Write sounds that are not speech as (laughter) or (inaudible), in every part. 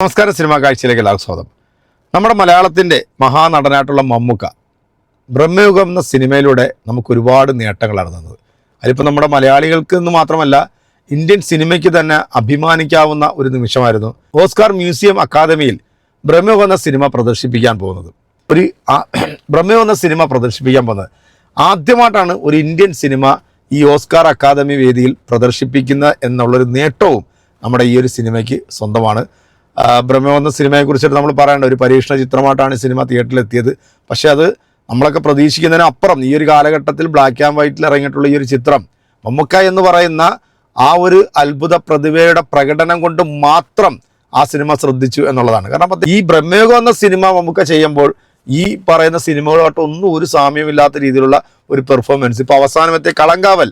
നമസ്കാരം സിനിമാ കാഴ്ചയിലേക്ക് എല്ലാവർക്കും സ്വാഗതം. നമ്മുടെ മലയാളത്തിന്റെ മഹാനടനായിട്ടുള്ള മമ്മുക്ക ബ്രഹ്മയുഗം എന്ന സിനിമയിലൂടെ നമുക്ക് ഒരുപാട് നേട്ടങ്ങളാണ് തന്നത് അതിപ്പോൾ നമ്മുടെ മലയാളികൾക്ക് എന്ന് മാത്രമല്ല ഇന്ത്യൻ സിനിമയ്ക്ക് തന്നെ അഭിമാനിക്കാവുന്ന ഒരു നിമിഷമായിരുന്നു ഓസ്കാർ മ്യൂസിയം അക്കാദമിയിൽ ബ്രഹ്മയുഗം എന്ന സിനിമ പ്രദർശിപ്പിക്കാൻ പോകുന്നത്. ഒരു ബ്രഹ്മയുഗം എന്ന സിനിമ പ്രദർശിപ്പിക്കാൻ പോകുന്നത്. ആദ്യമായിട്ടാണ് ഒരു ഇന്ത്യൻ സിനിമ ഈ ഓസ്കാർ അക്കാദമി വേദിയിൽ പ്രദർശിപ്പിക്കുന്ന എന്നുള്ളൊരു നേട്ടവും നമ്മുടെ ഈ ഒരു സിനിമയ്ക്ക് സ്വന്തമാണ്. ബ്രഹ്മം എന്ന സിനിമയെ കുറിച്ചിട്ട് നമ്മൾ പറയേണ്ട. ഒരു പരീക്ഷണ ചിത്രമായിട്ടാണ് ഈ സിനിമ തിയേറ്ററിൽ എത്തിയത് പക്ഷേ അത് നമ്മളൊക്കെ പ്രതീക്ഷിക്കുന്നതിന് അപ്പുറം ഈ ഒരു കാലഘട്ടത്തിൽ ബ്ലാക്ക് ആൻഡ് വൈറ്റിൽ ഇറങ്ങിയിട്ടുള്ള ഈ ഒരു ചിത്രം മമ്മുക്ക എന്ന് പറയുന്ന ആ ഒരു അത്ഭുത പ്രതിഭയുടെ പ്രകടനം കൊണ്ട് മാത്രം ആ സിനിമ ശ്രദ്ധിച്ചു എന്നുള്ളതാണ്. കാരണം ഈ ബ്രഹ്മയുഗം എന്ന സിനിമ മമ്മുക്ക ചെയ്യുമ്പോൾ ഈ പറയുന്ന സിനിമകളുമായിട്ട് ഒന്നും ഒരു സാമ്യമില്ലാത്ത രീതിയിലുള്ള ഒരു പെർഫോമൻസ് ഇപ്പൊ അവസാനത്തെ കളങ്കാവൽ.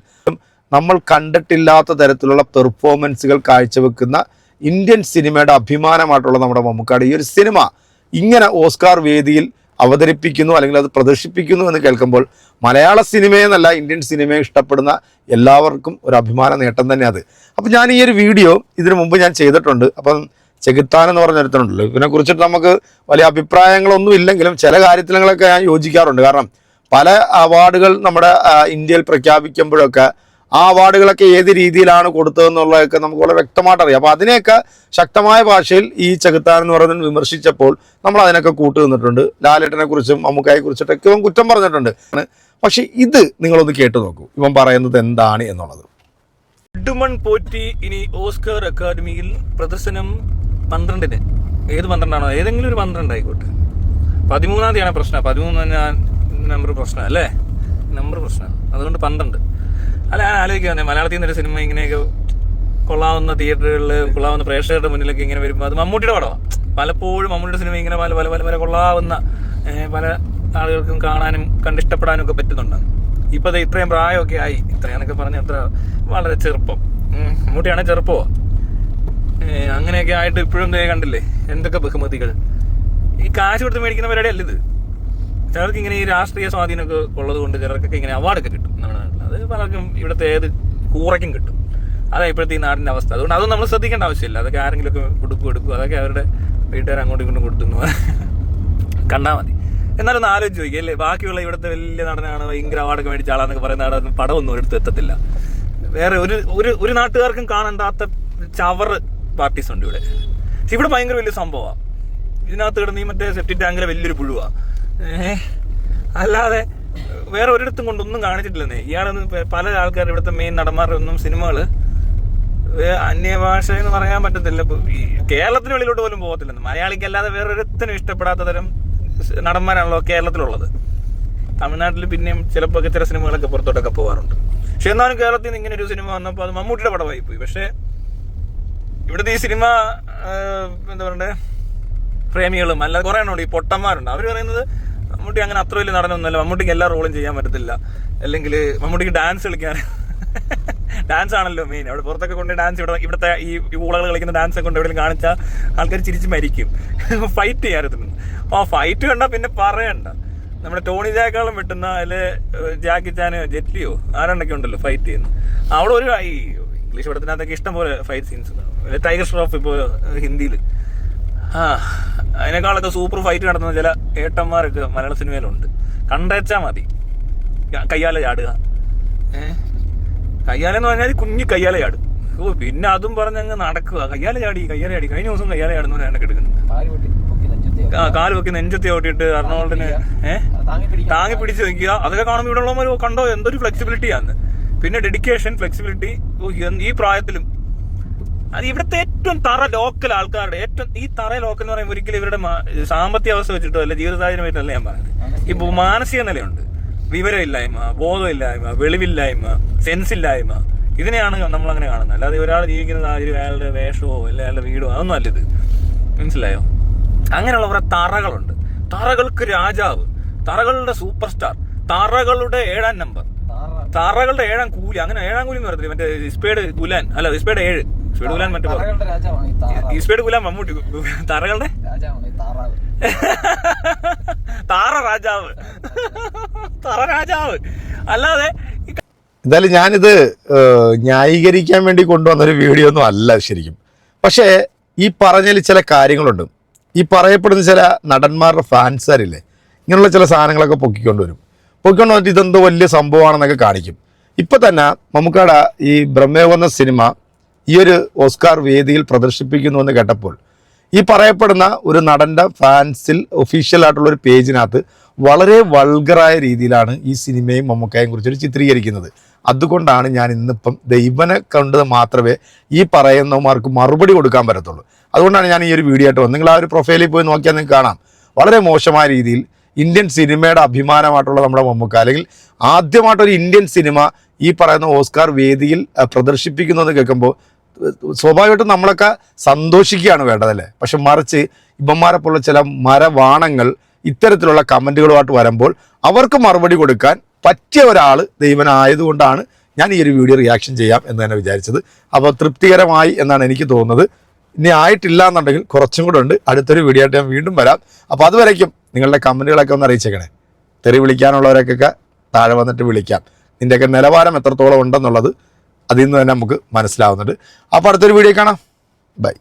നമ്മൾ കണ്ടിട്ടില്ലാത്ത തരത്തിലുള്ള പെർഫോമൻസുകൾ കാഴ്ചവെക്കുന്ന ഇന്ത്യൻ സിനിമയുടെ അഭിമാനമായിട്ടുള്ള നമ്മുടെ മമ്മൂക്കാട്. ഈ ഒരു സിനിമ ഇങ്ങനെ ഓസ്കാർ വേദിയിൽ അവതരിപ്പിക്കുന്നു അല്ലെങ്കിൽ അത് പ്രദർശിപ്പിക്കുന്നു എന്ന് കേൾക്കുമ്പോൾ മലയാള സിനിമയെന്നല്ല ഇന്ത്യൻ സിനിമയെ ഇഷ്ടപ്പെടുന്ന എല്ലാവർക്കും ഒരു അഭിമാന നേട്ടം തന്നെ അത്. അപ്പം ഞാൻ ഈ ഒരു വീഡിയോ ഇതിനു മുമ്പ് ഞാൻ ചെയ്തിട്ടുണ്ട്. അപ്പം ചെകുത്താൻ എന്ന് പറഞ്ഞ ഒരുത്തുണ്ടല്ലോ ഇതിനെ കുറിച്ചിട്ട് നമുക്ക് വലിയ അഭിപ്രായങ്ങളൊന്നും ഇല്ലെങ്കിലും ചില കാര്യത്തിലങ്ങളൊക്കെ ഞാൻ യോജിക്കാറുണ്ട്. കാരണം പല അവാർഡുകൾ നമ്മുടെ ഇന്ത്യയിൽ പ്രഖ്യാപിക്കുമ്പോഴൊക്കെ ആ അവാർഡുകളൊക്കെ ഏത് രീതിയിലാണ് കൊടുത്തതെന്നുള്ളതൊക്കെ നമുക്ക് വളരെ വ്യക്തമായിട്ട് അറിയാം അപ്പോൾ അതിനെയൊക്കെ ശക്തമായ ഭാഷയിൽ ഈ ചെകുത്താൻ എന്ന് പറയുന്നത് വിമർശിച്ചപ്പോൾ നമ്മൾ അതിനൊക്കെ കൂട്ടു നിന്നിട്ടുണ്ട്. ലാലേട്ടനെ കുറിച്ചും അമ്മുക്കായെ കുറിച്ചിട്ടൊക്കെ ഇവൻ കുറ്റം പറഞ്ഞിട്ടുണ്ട്. പക്ഷെ ഇത് നിങ്ങളൊന്ന് കേട്ടു നോക്കൂ. ഇവൻ പറയുന്നത് എന്താണ് എന്നുള്ളത്. ഇടുമൺ പോറ്റി ഇനി ഓസ്കർ അക്കാദമിയിൽ പ്രദർശനം പന്ത്രണ്ടിന്. ഏത് പന്ത്രണ്ടാണോ? ഏതെങ്കിലും ഒരു പന്ത്രണ്ട് ആയിക്കോട്ടെ. പതിമൂന്നാം തീയതിയാണ് പ്രശ്നം. പതിമൂന്ന് നമ്പർ പ്രശ്നം അല്ലേ? നമ്പർ പ്രശ്നം. അതുകൊണ്ട് പന്ത്രണ്ട്. അല്ല ഞാൻ ആലോചിക്കാന്നെ മലയാളത്തിൽ നിന്നൊരു സിനിമ ഇങ്ങനെയൊക്കെ കൊള്ളാവുന്ന തിയേറ്ററുകളിൽ കൊള്ളാവുന്ന പ്രേക്ഷകരുടെ മുന്നിലൊക്കെ ഇങ്ങനെ വരുമ്പോൾ അത് മമ്മൂട്ടിയുടെ പടമാണ് പലപ്പോഴും മമ്മൂട്ടിയുടെ സിനിമ ഇങ്ങനെ പല പല പല പല കൊള്ളാവുന്ന പല ആളുകൾക്കും കാണാനും കണ്ടിഷ്ടപ്പെടാനും ഒക്കെ പറ്റുന്നുണ്ട്. ഇപ്പൊ അത് ഇത്രയും പ്രായമൊക്കെ ആയി. ഇത്രയാന്നൊക്കെ പറഞ്ഞ അത്ര വളരെ ചെറുപ്പം. ഉം, മമ്മൂട്ടിയാണെ ചെറുപ്പമോ അങ്ങനെയൊക്കെ ആയിട്ട് ഇപ്പോഴും കണ്ടില്ലേ? എന്തൊക്കെ ബഹുമതികൾ. ഈ കാശ് കൊടുത്ത് മേടിക്കുന്ന പരിപാടിയല്ല ഇത്. ചിലർക്ക് ഇങ്ങനെ ഈ രാഷ്ട്രീയ സ്വാധീനമൊക്കെ ഉള്ളത് കൊണ്ട് ചിലർക്കൊക്കെ ഇങ്ങനെ അവാർഡൊക്കെ കിട്ടും നമ്മുടെ നാട്ടിൽ അത് പലർക്കും ഇവിടുത്തെ ഏത് കൂറയ്ക്കും കിട്ടും. അതാ ഇപ്പോഴത്തെ ഈ നാടിന്റെ അവസ്ഥ. അതുകൊണ്ട് അതൊന്നും നമ്മൾ ശ്രദ്ധിക്കേണ്ട ആവശ്യമില്ല. അതൊക്കെ ആരെങ്കിലുമൊക്കെ കൊടുക്കും എടുക്കും. അതൊക്കെ അവരുടെ വീട്ടുകാർ അങ്ങോട്ടും ഇങ്ങോട്ടും കൊടുത്തു കണ്ടാൽ മതി. എന്നാലും ഒന്ന് ആലോചിച്ച് ചോദിക്കുക അല്ലേ? ബാക്കിയുള്ള ഇവിടുത്തെ വലിയ നടനാണ് ഭയങ്കര അവാർഡൊക്കെ മേടിച്ച ആളാന്നൊക്കെ പറയുന്ന ആളൊന്നും പടമൊന്നും ഒരിടത്ത് എത്തത്തില്ല. വേറെ ഒരു ഒരു ഒരു നാട്ടുകാർക്കും കാണണ്ടാത്ത ചവർ പാർട്ടീസ് ഉണ്ട് ഇവിടെ. ഇവിടെ ഭയങ്കര വലിയ സംഭവമാണ് ഇതിനകത്ത് കിടന്ന് ഈ മറ്റേ സെപ്റ്റി ടാങ്കിലെ വലിയൊരു പുഴുവാ. ഏഹ് അല്ലാതെ വേറെ ഒരിടത്തും കൊണ്ടൊന്നും കാണിച്ചിട്ടില്ലെന്നേ. ഇയാളൊന്നും പല ആൾക്കാർ ഇവിടുത്തെ മെയിൻ നടന്മാരുടെ ഒന്നും അന്യഭാഷ എന്ന് പറയാൻ പറ്റത്തില്ല. കേരളത്തിന് വെളിയിലോട്ട് പോലും പോകത്തില്ലെന്ന്. മലയാളിക്ക് അല്ലാതെ വേറൊരുത്തിനും ഇഷ്ടപ്പെടാത്ത തരം നടന്മാരാണല്ലോ കേരളത്തിലുള്ളത്. തമിഴ്നാട്ടിൽ പിന്നെയും ചിലപ്പോൾ ചില സിനിമകളൊക്കെ പുറത്തോട്ടൊക്കെ പോകാറുണ്ട് പക്ഷെ എന്നാലും കേരളത്തിൽ നിന്ന് ഇങ്ങനെ ഒരു സിനിമ വന്നപ്പോൾ അത് മമ്മൂട്ടിയുടെ പടമായി പോയി പക്ഷേ ഇവിടുത്തെ ഈ സിനിമ എന്താ പറയണ്ടേ? പ്രേമികളും അല്ല കുറെ എണ്ണമുണ്ട്. ഈ പൊട്ടന്മാരുണ്ട്. അവർ പറയുന്നത് മമ്മൂട്ടി അങ്ങനെ അത്ര വലിയ നടനൊന്നുമല്ല. മമ്മൂട്ടിക്ക് എല്ലാ റോളും ചെയ്യാൻ പറ്റത്തില്ല. അല്ലെങ്കിൽ മമ്മൂട്ടിക്ക് ഡാൻസ് കളിക്കാൻ (laughs) ഡാൻസ് ആണല്ലോ മെയിൻ അവിടെ പുറത്തൊക്കെ കൊണ്ട് ഡാൻസ് ഇവിടെ ഇവിടുത്തെ ഈ ഊളകൾ കളിക്കുന്ന ഡാൻസ് ഒക്കെ കൊണ്ട് എവിടെയും കാണിച്ചാൽ ആൾക്കാർ ചിരിച്ച് മരിക്കും. (laughs) ഫൈറ്റ് ചെയ്യാറുണ്ട് ആ ഫൈറ്റ് കണ്ടാൽ പിന്നെ പറയണ്ട. നമ്മുടെ ടോണി ജാക്കാളും വെട്ടുന്ന അതിൽ ജാക്കി ചാനോ ജെറ്റ്ലിയോ ആരാണ്ടൊക്കെ ഉണ്ടല്ലോ ഫൈറ്റ് ചെയ്യുന്നു. അവിടെ ഒരു ഈ ഇംഗ്ലീഷ് പടത്തിനകത്തൊക്കെ ഇഷ്ടം പോലെ ഫൈറ്റ് സീൻസ് ടൈഗർ ഷ്രോഫ് ഇപ്പോൾ ഹിന്ദിയിൽ ആ അതിനേക്കാളൊക്കെ സൂപ്പർ ഫൈറ്റ് നടത്തുന്ന ചില ഏട്ടന്മാരൊക്കെ മലയാള സിനിമയിലുണ്ട്. കണ്ടേച്ചാ മതി. കയ്യാലെ ചാടുക. കയ്യാലെ എന്ന് പറഞ്ഞാൽ കുഞ്ഞു കയ്യാലെ ചാടും. ഓ പിന്നെ അതും പറഞ്ഞങ്ങ് നടക്കുക. കയ്യാലെ ചാടി കയ്യാലെ ചാടി. കഴിഞ്ഞ ദിവസം കയ്യാലെ കയ്യാല ചാടുന്നവരാണ് എടുക്കുന്നത് ആ കാൽ വെക്കി നെഞ്ചത്തി ഓട്ടിയിട്ട് അർണോൾഡിന് ഏഹ് താങ്ങി പിടിച്ച് നിൽക്കുക. അതൊക്കെ കാണുമ്പോൾ ഇവിടെ ഉള്ളവർ കണ്ടോ എന്തൊരു ഫ്ലെക്സിബിലിറ്റിയാന്ന് പിന്നെ ഡെഡിക്കേഷൻ ഫ്ലെക്സിബിലിറ്റി ഈ പ്രായത്തിലും അത് ഇവിടുത്തെ ഏറ്റവും തറ ലോക്കൽ ആൾക്കാരുടെ ഏറ്റവും ഈ തറ ലോക്കൽ എന്ന് പറയുമ്പോൾ ഒരിക്കലും ഇവരുടെ സാമ്പത്തിക അവസ്ഥ വെച്ചിട്ടോ അല്ല ജീവിത സാഹചര്യം വെച്ചിട്ടല്ല ഞാൻ പറയുന്നത് ഇപ്പൊ മാനസിക നിലയുണ്ട്. വിവരമില്ലായ്മ ബോധമില്ലായ്മ വെളിവില്ലായ്മ സെൻസ് ഇല്ലായ്മ ഇതിനെയാണ് നമ്മൾ അങ്ങനെ കാണുന്നത്. അല്ലാതെ ഒരാൾ ജീവിക്കുന്ന സാഹചര്യം അയാളുടെ വേഷമോ അല്ല അയാളുടെ വീടോ അതൊന്നും അല്ലത് മനസ്സിലായോ? അങ്ങനെയുള്ള കുറെ തറകളുണ്ട്. തറകൾക്ക് രാജാവ് തറകളുടെ സൂപ്പർ സ്റ്റാർ തറകളുടെ ഏഴാം നമ്പർ. തറകളുടെ ഏഴാം കൂലി. അങ്ങനെ ഏഴാം കൂലി എന്ന് പറയത്തില്ല? മറ്റേ ഇസ്പേഡ് ഗുലാൻ അല്ല ഇസ്പേഡ് ഏഴ്. മറ്റേ പറ- ഈ മമ്മൂട്ടി. തറകളുടെ? താറ രാജാവ്. താറ രാജാവ്. അല്ലാതെ എന്തായാലും ഞാനിത് ന്യായീകരിക്കാൻ വേണ്ടി കൊണ്ടുവന്നൊരു വീഡിയോ ഒന്നും അല്ല ശരിക്കും. പക്ഷേ ഈ പറഞ്ഞതിൽ ചില കാര്യങ്ങളുണ്ട്. ഈ പറയപ്പെടുന്ന ചില നടന്മാരുടെ ഫാൻസാരില്ലേ? ഇങ്ങനെയുള്ള ചില സാധനങ്ങളൊക്കെ പൊക്കിക്കൊണ്ട് വരും. പൊക്കിക്കൊണ്ട് വന്നിട്ട് ഇതെന്തോ വലിയ സംഭവമാണെന്നൊക്കെ കാണിക്കും. ഇപ്പം തന്നെ മമ്മൂക്കയുടെ ഈ ബ്രഹ്മയോഗ സിനിമ ഈ ഒരു ഓസ്കാർ വേദിയിൽ പ്രദർശിപ്പിക്കുന്നു എന്ന് കേട്ടപ്പോൾ ഈ പറയപ്പെടുന്ന ഒരു നടന്റെ ഫാൻസിൽ ഒഫീഷ്യൽ ആയിട്ടുള്ള ഒരു പേജിനകത്ത് വളരെ വൾഗറായ രീതിയിലാണ് ഈ സിനിമയും മമ്മക്കായും കുറിച്ചൊരു ചിത്രീകരിക്കുന്നത്. അതുകൊണ്ടാണ് ഞാൻ ഇന്നിപ്പം ദൈവനെ കണ്ടത് മാത്രമേ ഈ പറയുന്നവന്മാർക്ക് മറുപടി കൊടുക്കാൻ പറ്റത്തുള്ളൂ. അതുകൊണ്ടാണ് ഞാൻ ഈ ഒരു വീഡിയോ ആയിട്ട് നിങ്ങൾ ആ ഒരു പ്രൊഫൈലിൽ പോയി നോക്കിയാൽ നിങ്ങൾക്ക് കാണാം. വളരെ മോശമായ രീതിയിൽ ഇന്ത്യൻ സിനിമയുടെ അഭിമാനമായിട്ടുള്ള നമ്മുടെ മമ്മൂക്ക അല്ലെങ്കിൽ ആദ്യമായിട്ടൊരു ഇന്ത്യൻ സിനിമ ഈ പറയുന്ന ഓസ്കാർ വേദിയിൽ പ്രദർശിപ്പിക്കുന്നു എന്ന് കേൾക്കുമ്പോൾ സ്വാഭാവികമായിട്ടും നമ്മളൊക്കെ സന്തോഷിക്കുകയാണ് വേണ്ടതല്ലേ പക്ഷെ മറിച്ച് ഇവന്മാരെ പോലുള്ള ചില മരവാണങ്ങൾ ഇത്തരത്തിലുള്ള കമന്റുകളുമായിട്ട് വരുമ്പോൾ അവർക്ക് മറുപടി കൊടുക്കാൻ പറ്റിയ ഒരാൾ ദൈവനായതുകൊണ്ടാണ് ഞാൻ ഈ ഒരു വീഡിയോ റിയാക്ഷൻ ചെയ്യാം എന്ന് തന്നെ വിചാരിച്ചത്. അപ്പോൾ തൃപ്തികരമായി എന്നാണ് എനിക്ക് തോന്നുന്നത്. ഇനി ആയിട്ടില്ല എന്നുണ്ടെങ്കിൽ കുറച്ചും കൂടെ ഉണ്ട്. അടുത്തൊരു വീഡിയോ ആയിട്ട് ഞാൻ വീണ്ടും വരാം. അപ്പോൾ അതുവരേക്കും നിങ്ങളുടെ കമന്റുകളൊക്കെ ഒന്ന് അറിയിച്ചേക്കണേ. തെറി വിളിക്കാനുള്ളവരൊക്കെ താഴെ വന്നിട്ട് വിളിക്കാം. നിന്റെയൊക്കെ നിലവാരം എത്രത്തോളം ഉണ്ടെന്നുള്ളത് അതിൽ നിന്ന് തന്നെ നമുക്ക് മനസ്സിലാവുന്നുണ്ട്. അപ്പോൾ അടുത്തൊരു വീഡിയോ കാണാം. ബൈ.